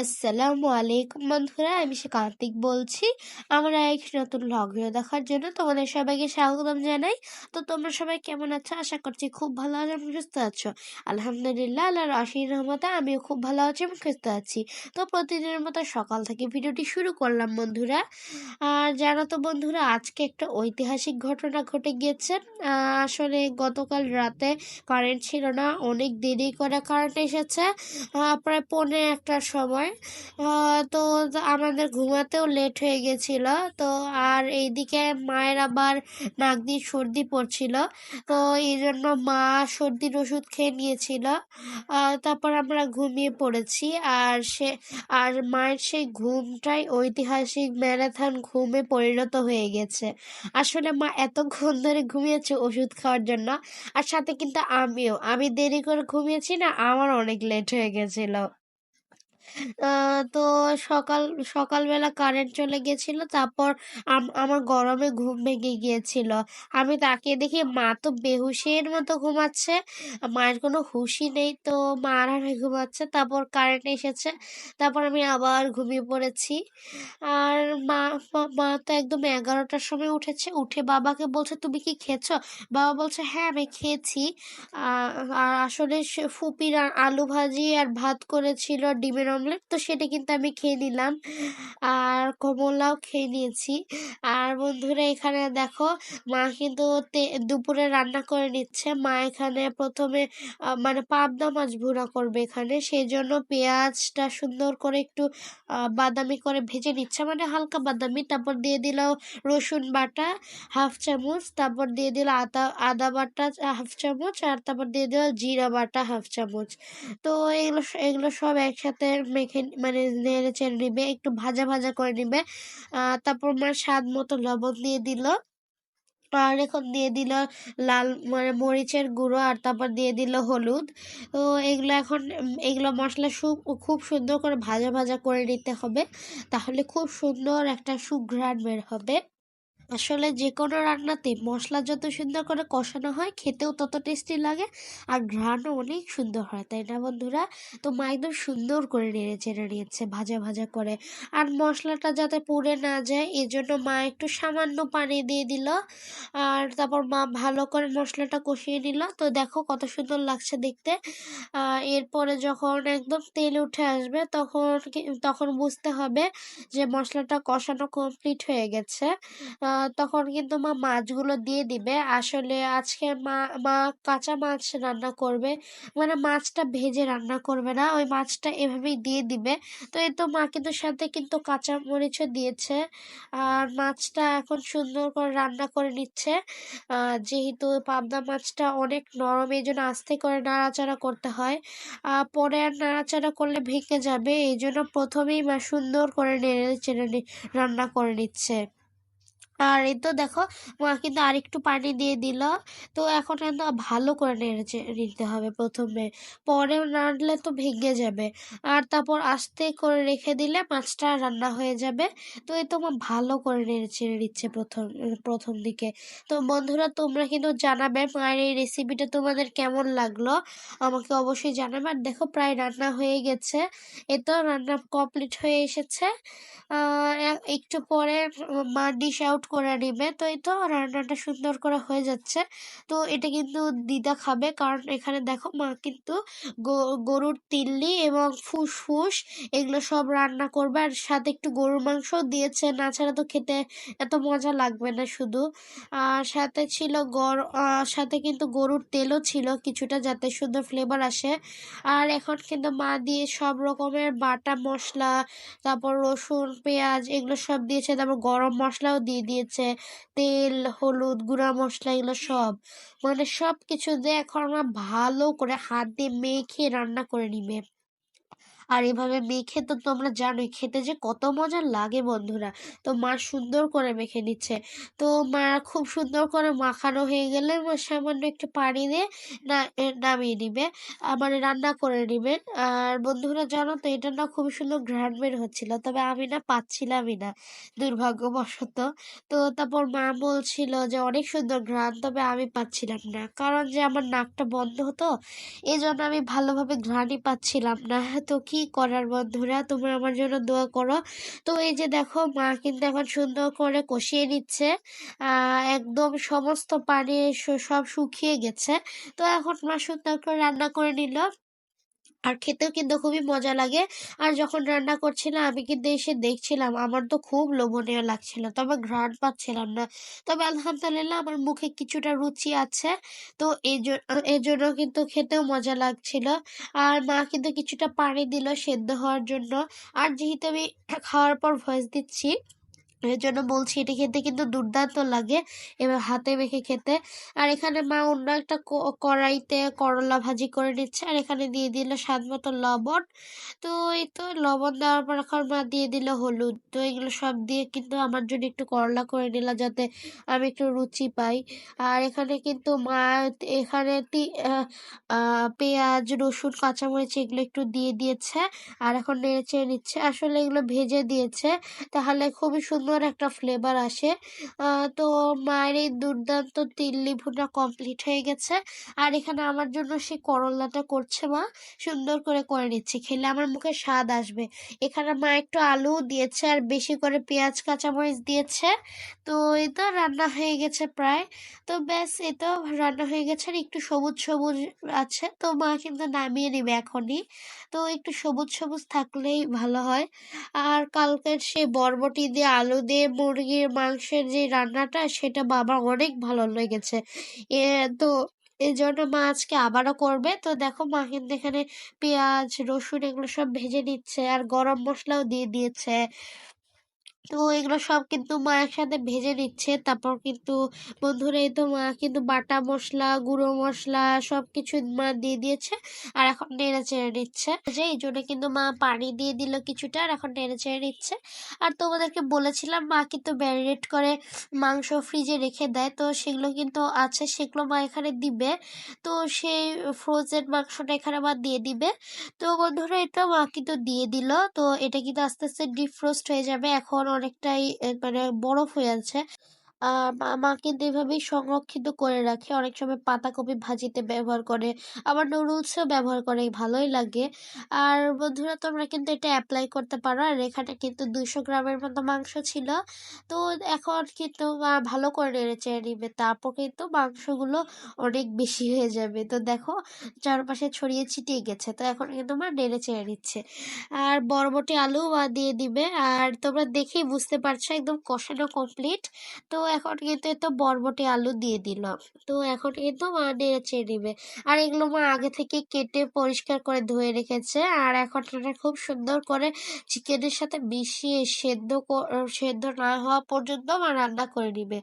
আসসালামু আলাইকুম বন্ধুরা, আমি সে কার্তিক বলছি। আমরা এক নতুন ভিডিও দেখার জন্য তোমাদের সবাইকে স্বাগতম জানাই। তো তোমরা সবাই কেমন আছো? আশা করছি খুব ভালো আছো এবং সুস্থ আছো। আলহামদুলিল্লাহ, আল্লাহর আশির রহমতে আমিও খুব ভালো আছি এবং সুস্থ আছি। তো প্রতিদিনের মতো সকাল থেকে ভিডিওটি শুরু করলাম বন্ধুরা। আর জানো তো বন্ধুরা, আজকে একটা ঐতিহাসিক ঘটনা ঘটে গিয়েছে। আসলে গতকাল রাতে কারেন্ট ছিল না, অনেক দেরি করে কারেন্ট এসেছে। প্রায় পৌনে একটার সময় সময়। তো আমাদের ঘুমাতেও লেট হয়ে গেছিল। তো আর এইদিকে মায়ের আবার নাক দিয়ে সর্দি পড়ছিল। তো এই জন্য মা সর্দির ওষুধ খেয়ে নিয়েছিল। তারপর আমরা ঘুমিয়ে পড়েছি। আর সে, আর মায়ের সেই ঘুমটাই ঐতিহাসিক ম্যারাথন ঘুমে পরিণত হয়ে গেছে। আসলে মা এতক্ষণ ধরে ঘুমিয়েছে ওষুধ খাওয়ার জন্য। আর সাথে কিন্তু আমিও। আমি দেরি করে ঘুমিয়েছি না, আমার অনেক লেট হয়ে গেছিল। তো সকাল, সকালবেলা কারেন্ট চলে গেছিল, তারপর আমার গরমে ঘুম ভেঙে গিয়েছিল। আমি তাকিয়ে দেখি, মা তো বেহুশের মতো ঘুমাচ্ছে, মায়ের কোনো হুশি নেই। তো মা আড়াড়ে ঘুমাচ্ছে, তারপর কারেন্ট এসেছে, তারপর আমি আবার ঘুমিয়ে পড়েছি। আর মা মা তো একদম এগারোটার সময় উঠেছে, উঠে বাবাকে বলছে, তুমি কি খেয়েছো? বাবা বলছে হ্যাঁ আমি খেয়েছি। আর আসলে ফুপির আলু ভাজি আর ভাত করেছিল, ডিমের অমলেট তো সেটা কিন্তু আমি খেয়ে নিলাম। আর কমলাও খেয়ে নিয়েছি। আর বন্ধুরা এখানে দেখো, মা কিন্তু দুপুরে রান্না করে নিচ্ছে। মা এখানে প্রথমে মানে পাবদা মাছ ভুনা করবে এখানে। সেই জন্য পেঁয়াজটা সুন্দর করে একটু বাদামি করে ভেজে নিচ্ছে। মানে হালকা বাদামি। তারপর দিয়ে দিল রসুন বাটা, হাফ চামচ। তারপর দিয়ে দিল আদা আদা বাটা, হাফ চামচ। আর তারপর দিয়ে দিল জিরা বাটা, হাফ চামচ। তো এগুলো এগুলো সব একসাথে মেখে মানে নেড়ে চেড়ে নিবে। একটু ভাজা ভাজা করে নিবে। তারপর মা স্বাদ মতো লবণ দিয়ে দিল। আর এখন দিয়ে দিল লাল মানে মরিচের গুঁড়ো আর তারপর দিয়ে দিল হলুদ। তো এগুলো এখন, এগুলো মশলা খুব সুন্দর করে ভাজা ভাজা করে নিতে হবে। তাহলে খুব সুন্দর একটা সুঘ্রাণ বের হবে। আসলে যে কোনো রান্নাতে মশলা যত সুন্দর করে কষানো হয়, খেতেও তত টেস্টি লাগে আর ঘ্রাণও অনেক সুন্দর হয়, তাই না বন্ধুরা? তো মা একদম সুন্দর করে নেড়ে চেড়ে নিয়েছে ভাজা ভাজা করে। আর মশলাটা যাতে পুড়ে না যায় এই জন্য মা একটু সামান্য পানি দিয়ে দিল। আর তারপর মা ভালো করে মশলাটা কষিয়ে নিল। তো দেখো কত সুন্দর লাগছে দেখতে। এরপরে যখন একদম তেল উঠে আসবে, তখন তখন বুঝতে হবে যে মশলাটা কষানো কমপ্লিট হয়ে গেছে। তখন কিন্তু মা মাছগুলো দিয়ে দিবে। আসলে আজকে মা মা কাঁচা মাছ রান্না করবে। মানে মাছটা ভেজে রান্না করবে না, ওই মাছটা এভাবেই দিয়ে দিবে। তো এই তো মা কিন্তু সাথে কিন্তু কাঁচা মরিচও দিয়েছে। আর মাছটা এখন সুন্দর করে রান্না করে নিচ্ছে। যেহেতু পাবদা মাছটা অনেক নরম এই জন্য আস্তে করে নাড়াচাড়া করতে হয়। পরে আর নাড়াচাড়া করলে ভেঙে যাবে। এই জন্য প্রথমেই মা সুন্দর করে নেড়ে চেড়ে রান্না করে নিচ্ছে। আর এই তো দেখো, মা কিন্তু আরেকটু পানি দিয়ে দিল। তো এখন কিন্তু ভালো করে নেড়ে নিতে হবে প্রথমে। পরে নাড়লে তো ভেঙে যাবে। আর তারপর আস্তে করে রেখে দিলে মাছটা রান্না হয়ে যাবে। তো এই তো ভালো করে নেড়ে ছেড়ে দিচ্ছে প্রথম প্রথম দিকে। তো বন্ধুরা, তোমরা কিন্তু জানাবে মায়ের এই রেসিপিটা তোমাদের কেমন লাগল? আমাকে অবশ্যই জানাবে। আর দেখো, প্রায় রান্না হয়ে গেছে। এ তো রান্না কমপ্লিট হয়ে এসেছে। একটু পরে মা ডিশ আউট করে নিবে। তো এই তো রান্নাটা সুন্দর করে হয়ে যাচ্ছে। তো এটা কিন্তু দিদা খাবে। কারণ এখানে দেখো মা কিন্তু গরুর তিল্লি এবং ফুসফুস এগুলো সব রান্না করবে। আর সাথে একটু গরুর মাংস দিয়েছে। না ছাড়া তো খেতে এত মজা লাগবে না শুধু। আর সাথে ছিল গর সাথে কিন্তু গরুর তেলও ছিল কিছুটা যাতে সুন্দর ফ্লেভার আসে। আর এখন কিন্তু মা দিয়ে সব রকমের বাটা মশলা, তারপর রসুন, পেঁয়াজ এগুলো সব দিয়েছে। তারপর গরম মশলাও দিয়ে দিয়েছে। তেল, হলুদ, গুঁড়া মশলা, এগুলো সব। মানে সব কিছু দিয়ে এখন আমরা ভালো করে হাত দিয়ে মেখে রান্না করে নিবে। আর এভাবে মেখে তো তোমরা জানোই, খেতে যে কত মজা লাগে বন্ধুরা। তো মা সুন্দর করে মেখে নিচ্ছে। তো মা খুব সুন্দর করে মাখানো হয়ে গেলে সামান্য একটু পানি দিয়ে না নামিয়ে নিবে মানে রান্না করে নিবেন আর বন্ধুরা জানো তো, এটা না খুব সুন্দর ঘ্রাণ বের হচ্ছিল, তবে আমি না পাচ্ছিলামই না, দুর্ভাগ্যবশত। তো তারপর মা বলছিল যে অনেক সুন্দর ঘ্রাণ, তবে আমি পাচ্ছিলাম না, কারণ যে আমার নাকটা বন্ধ হতো এই জন্য আমি ভালোভাবে ঘ্রাণই পাচ্ছিলাম না। তো কি করার বন্ধুরা, তোমরা আমার জন্য দোয়া করো। তো এই যে দেখো, মা কিন্তু এখন সুন্দর করে কষিয়ে নিচ্ছে। একদম সমস্ত পানি সব শুকিয়ে গেছে। তো এখন মা সুন্দর করে রান্না করে নিল। আর খেতেও কিন্তু খুবই মজা লাগে। আর যখন রান্না করছিলাম, আমি কিন্তু এসে দেখছিলাম, আমার তো খুব লোভনীয় লাগছিল, তবে ঘ্রাণ পাচ্ছিলাম না। তবে আলহামদুলিল্লাহ, আমার মুখে কিছুটা রুচি আছে, তো এই জন্য কিন্তু খেতেও মজা লাগছিল। আর মা কিন্তু কিছুটা পানি দিল সেদ্ধ হওয়ার জন্য। আর যেহেতু আমি খাওয়ার পর ভয়েস দিচ্ছি এর জন্য বলছি, এটি খেতে কিন্তু দুর্দান্ত লাগে, এবার হাতে মেখে খেতে। আর এখানে মা অন্য একটা কড়াইতে করলা ভাজি করে নিচ্ছে, আর এখানে দিয়ে দিল স্বাদ মতো লবণ। তো এই তো লবণ দেওয়ার পর এখন মা দিয়ে দিল হলুদ। তো এগুলো সব দিয়ে কিন্তু আমার জন্য একটু করলা করে নিলাম যাতে আমি একটু রুচি পাই। আর এখানে কিন্তু মা এখানে পেঁয়াজ, রসুন, কাঁচামরিচ এগুলো একটু দিয়ে দিয়েছে, আর এখন নেড়ে চেড়ে নিচ্ছে। আসলে এগুলো ভেজে দিয়েছে, তাহলে খুবই সুন্দর সুন্দর একটা ফ্লেভার আসে। তো মায়ের এই দুর্দান্ত তিল্লি ভুনা কমপ্লিট হয়ে গেছে। আর এখানে আমার জন্য সেই করলাটা করছে মা। সুন্দর করে করে নিচ্ছে। খেলে আমার মুখে স্বাদ আসবে। এখানে মা একটু আলু দিয়েছে আর বেশি করে পেঁয়াজ, কাঁচামরিচ দিয়েছে। তো এই তো রান্না হয়ে গেছে প্রায়। তো ব্যাস, এই তো রান্না হয়ে গেছে আর একটু সবুজ সবুজ আছে। তো মা কিন্তু নামিয়ে নেবে এখনই। তো একটু সবুজ সবুজ থাকলেই ভালো হয়। আর কালকের সে বরবটি দিয়ে আলু দিয়ে মুরগির মাংসের যে রান্নাটা, সেটা বাবার অনেক ভালো লেগেছে। এ, তো এই জন্য মা আজকে আবারও করবে। তো দেখো, মা কিন্তু এখানে পেঁয়াজ, রসুন এগুলো সব ভেজে নিচ্ছে আর গরম মশলাও দিয়ে দিয়েছে। তো এগুলো সব কিন্তু মা একসাথে ভেজে নিচ্ছে। তারপর কিন্তু বন্ধুরা এই তো মা কিন্তু বাটা মশলা, গুঁড়ো মশলা সব কিছু মা দিয়ে দিয়েছে আর এখন নেড়ে চেড়ে নিচ্ছে। যে এই জন্য কিন্তু মা পানি দিয়ে দিল কিছুটা আর এখন নেড়ে চেড়ে নিচ্ছে। আর তোমাদেরকে বলেছিলাম মা কিন্তু ম্যারিনেট করে মাংস ফ্রিজে রেখে দেয়। তো সেগুলো কিন্তু আছে, সেগুলো মা এখানে দিবে। তো সেই ফ্রোজেন মাংসটা এখানে মা দিয়ে দিবে। তো বন্ধুরা এটা মা কিন্তু দিয়ে দিল। তো এটা কিন্তু আস্তে আস্তে ডিফ্রোস্ট হয়ে যাবে। এখন অনেকটাই মানে বরফ হয়ে আছে। আর মা কিন্তু এভাবেই সংরক্ষিত করে রাখে। অনেক সময় পাতাকপি ভাজিতে ব্যবহার করে, আবার নুডলসও ব্যবহার করে, ভালোই লাগে। আর বন্ধুরা, তোমরা কিন্তু এটা অ্যাপ্লাই করতে পারো। আর এখানে কিন্তু দুশো গ্রামের মতো মাংস ছিল। তো এখন কিন্তু ভালো করে নেড়ে নিবে, তারপর কিন্তু মাংসগুলো অনেক বেশি হয়ে যাবে। তো দেখো, চারপাশে ছড়িয়ে ছিটিয়ে গেছে। তো এখন কিন্তু মা নেড়ে চেড়ে নিচ্ছে। আর বরবটি আলু দিয়ে দিবে। আর তোমরা দেখেই বুঝতে পারছ, একদম কষানো কমপ্লিট তো এখন কিন্তু তো বরবটি আলু দিয়ে দিলাম তো এখন কিন্তু মা নেড়েচে নেবে। আর এগুলো মা আগে থেকে কেটে পরিষ্কার করে ধুয়ে রেখেছে। আর এখন খুব সুন্দর করে চিকেনের সাথে মিশিয়ে সেদ্ধ সেদ্ধ না হওয়া পর্যন্ত মা রান্না করে নিবে।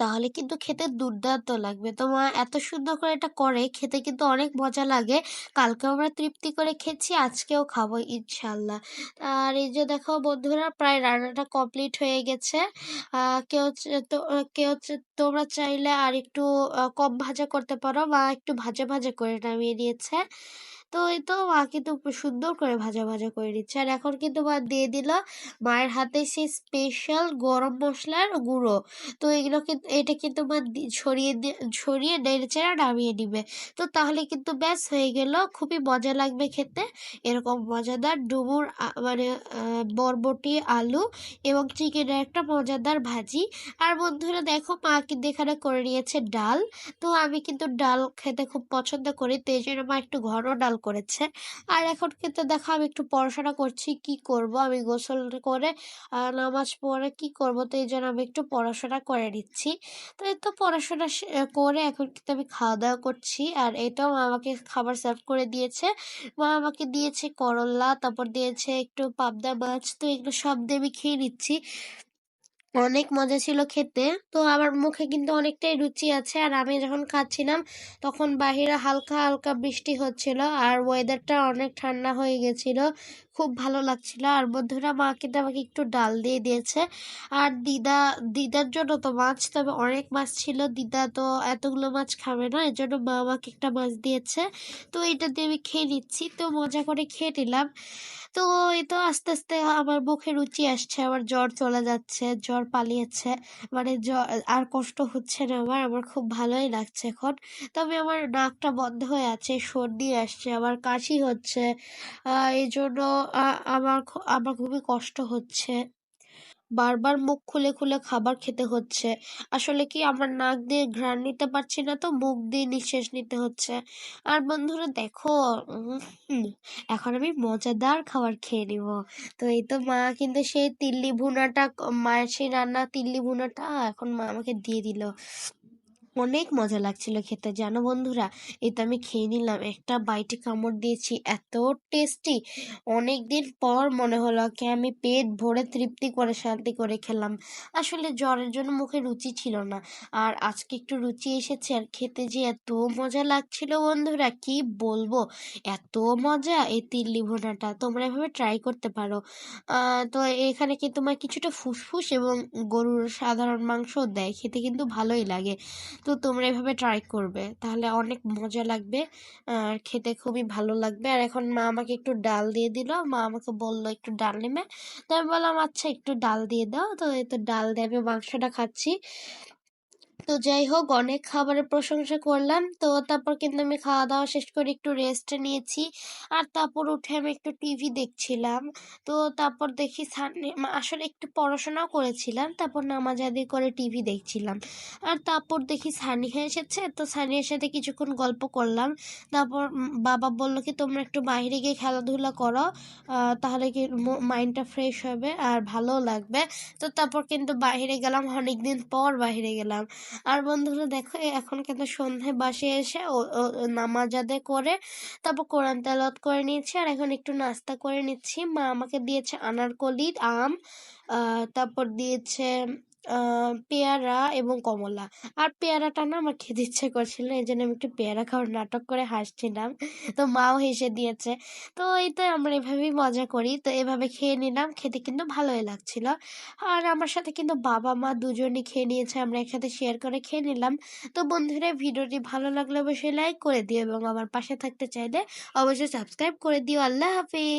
তাহলে কিন্তু খেতে দুর্দান্ত লাগবে। তো মা এত সুন্দর করে এটা করে, খেতে কিন্তু অনেক মজা লাগে। কালকে আমরা তৃপ্তি করে খেয়েছি, আজকেও খাব ইনশাল্লাহ। আর এই যে দেখো বন্ধুরা, প্রায় রান্নাটা কমপ্লিট হয়ে গেছে। কেউ তো কেউ তোমরা চাইলে আর একটু কম ভাজা করতে পারো। বা একটু ভাজা ভাজা করে নামিয়ে নিয়েছে তো এই তো মা কিন্তু সুন্দর করে ভাজা ভাজা করে নিচ্ছে আর এখন কিন্তু মা দিয়ে দিল মায়ের হাতে সেই স্পেশাল গরম মশলার গুঁড়ো। তো এগুলো কিন্তু এটা কিন্তু মা ছড়িয়ে ছড়িয়ে নেড়ে চেড়ে নামিয়ে নিবে। তো তাহলে কিন্তু ব্যাস হয়ে গেল। খুবই মজা লাগবে খেতে। এরকম মজাদার ডুমুর মানে বরবটি, আলু এবং চিকেনের একটা মজাদার ভাজি। আর বন্ধুরা দেখো মা কিন্তু এখানে করে নিয়েছে ডাল। তো আমি কিন্তু ডাল খেতে খুব পছন্দ করি। তো এই জন্য মা একটু ঘন ডাল করেছে। আর এখন কিন্তু দেখো আমি একটু পড়াশোনা করছি, কি করব? আমি গোসল করে নামাজ পড়ে কি করব? তো এই জন্য আমি একটু পড়াশোনা করে নিচ্ছি। তো এই তো পড়াশোনা করে এখন কিন্তু আমি খাওয়া দাওয়া করছি। আর এটাও মা আমাকে খাবার সার্ভ করে দিয়েছে। মা আমাকে দিয়েছে করলা, তারপর দিয়েছে একটু পাবদা মাছ, তো এগুলো সব দিয়ে আমি খেয়ে নিচ্ছি। অনেক মজা ছিল খেতে। তো আমার মুখে কিন্তু অনেকটাই রুচি আছে। আর আমি যখন খাচ্ছিলাম তখন বাহিরে হালকা হালকা বৃষ্টি হচ্ছিল আর ওয়েদারটা অনেক ঠান্ডা হয়ে গেছিল। খুব ভালো লাগছিল। আর বন্ধুরা মা কিন্তু আমাকে একটু ডাল দিয়ে দিয়েছে। আর দিদা দিদার জন্য তো মাছ তবে অনেক মাছ ছিল। দিদা তো এতগুলো মাছ খাবে না এর জন্য মা আমাকে একটা মাছ দিয়েছে। তো এটা দিয়ে আমি খেয়ে নিচ্ছি। তো মজা করে খেয়ে নিলাম। তো এই তো আস্তে, আস্তে আমার মুখে রুচি আসছে, আমার জ্বর চলে যাচ্ছে, জ্বর পালিয়েছে। মানে জ আর কষ্ট হচ্ছে না আমার, আমার খুব ভালোই লাগছে এখন। তবে আমার নাকটা বন্ধ হয়ে আছে, সর্দি আসছে, আমার কাশি হচ্ছে। এই জন্য আমার আমার খুবই কষ্ট হচ্ছে। বারবার মুখ খুলে, খুলে খাবার খেতে হচ্ছে। আসলে কি আমার নাক দিয়ে ঘ্রাণ নিতে পারছি না তো মুখ দিয়ে নিঃশ্বাস নিতে হচ্ছে। আর বন্ধুরা দেখো এখন আমি মজাদার খাবার খেয়ে নিব তো এই তো মা কিন্তু সেই তিল্লি ভুনাটা মায়ের সেই রান্না তিল্লি ভুনাটা এখন মা আমাকে দিয়ে দিল। অনেক মজা লাগছিল খেতে জানো বন্ধুরা? এই তো আমি খেয়ে নিলাম। একটা বাইটে কামড় দিয়েছি, এত টেস্টি! অনেকদিন পর মনে হলো কি আমি পেট ভরে তৃপ্তি করে শান্তি করে খেলাম। আসলে জ্বরের জন্য মুখে রুচি ছিল না। আর আজকে একটু রুচি এসেছে আর খেতে যে এত মজা লাগছিল বন্ধুরা কি বলব! এত মজা এই তিল্লি ভুনাটা। তোমরা এভাবে ট্রাই করতে পারো। তো এখানে কিন্তু তোমার কিছুটা ফুসফুস এবং গরুর সাধারণ মাংস দেয়। খেতে কিন্তু ভালোই লাগে। তো তোমরা এভাবে ট্রাই করবে। তাহলে অনেক মজা লাগবে। আর খেতে খুবই ভালো লাগবে। আর এখন মা আমাকে একটু ডাল দিয়ে দিল। মা আমাকে বলল, একটু ডাল নেবে তো আমি বললাম আচ্ছা একটু ডাল দিয়ে দাও। তো এই তো ডাল দিয়ে আমি মাংসটা খাচ্ছি। তো যাই হোক, অনেক খাবারের প্রশংসা করলাম। তো তারপর কিন্তু আমি খাওয়া-দাওয়া শেষ করে একটু রেস্ট নিয়েছি। আর তারপর উঠে আমি একটু টিভি দেখছিলাম। তো তারপর দেখি আসলে একটু পড়াশোনাও করেছিলাম। তারপর নামাজ আদি করে টিভি দেখছিলাম। আর তারপর দেখি সানিহা এসেছে। তো সানিয়ার সাথে কিছুক্ষণ গল্প করলাম। তারপর বাবা বলল কি, তোমরা একটু বাইরে গিয়ে খেলাধুলা করো। তাহলে কি মাইন্ডটা ফ্রেশ হবে আর ভালোও লাগবে। তো তারপর কিন্তু বাইরে গেলাম অনেকদিন পর বাইরে গেলাম। আর বন্ধুরা দেখো এখন কিন্তু সন্ধ্যায় বাসে এসে নামাজ আদায় করে তারপর কোরআন তেলত করে নিয়েছি আর এখন একটু নাস্তা করে নিচ্ছি। মা আমাকে দিয়েছে আনারকলি, আম, তারপর দিয়েছে পেয়ারা এবং কমলা। আর পেয়ারাটা না আমার খেতে ইচ্ছে করছিল এই জন্য আমি একটু পেয়ারা খাওয়ার নাটক করে হাসছিলাম। তো মাও হেসে দিয়েছে। তো এই তো আমরা এভাবেই মজা করি। তো এভাবে খেয়ে নিলাম। খেতে কিন্তু ভালোই লাগছিল। আর আমার সাথে কিন্তু বাবা-মা দুজনই খেয়ে নিয়েছে। আমরা একসাথে শেয়ার করে খেয়ে নিলাম। তো বন্ধুরা, ভিডিওটি ভালো লাগলে অবশ্যই লাইক করে দিও এবং আমার পাশে থাকতে চাইলে অবশ্যই সাবস্ক্রাইব করে দিও। আল্লাহ হাফেজ।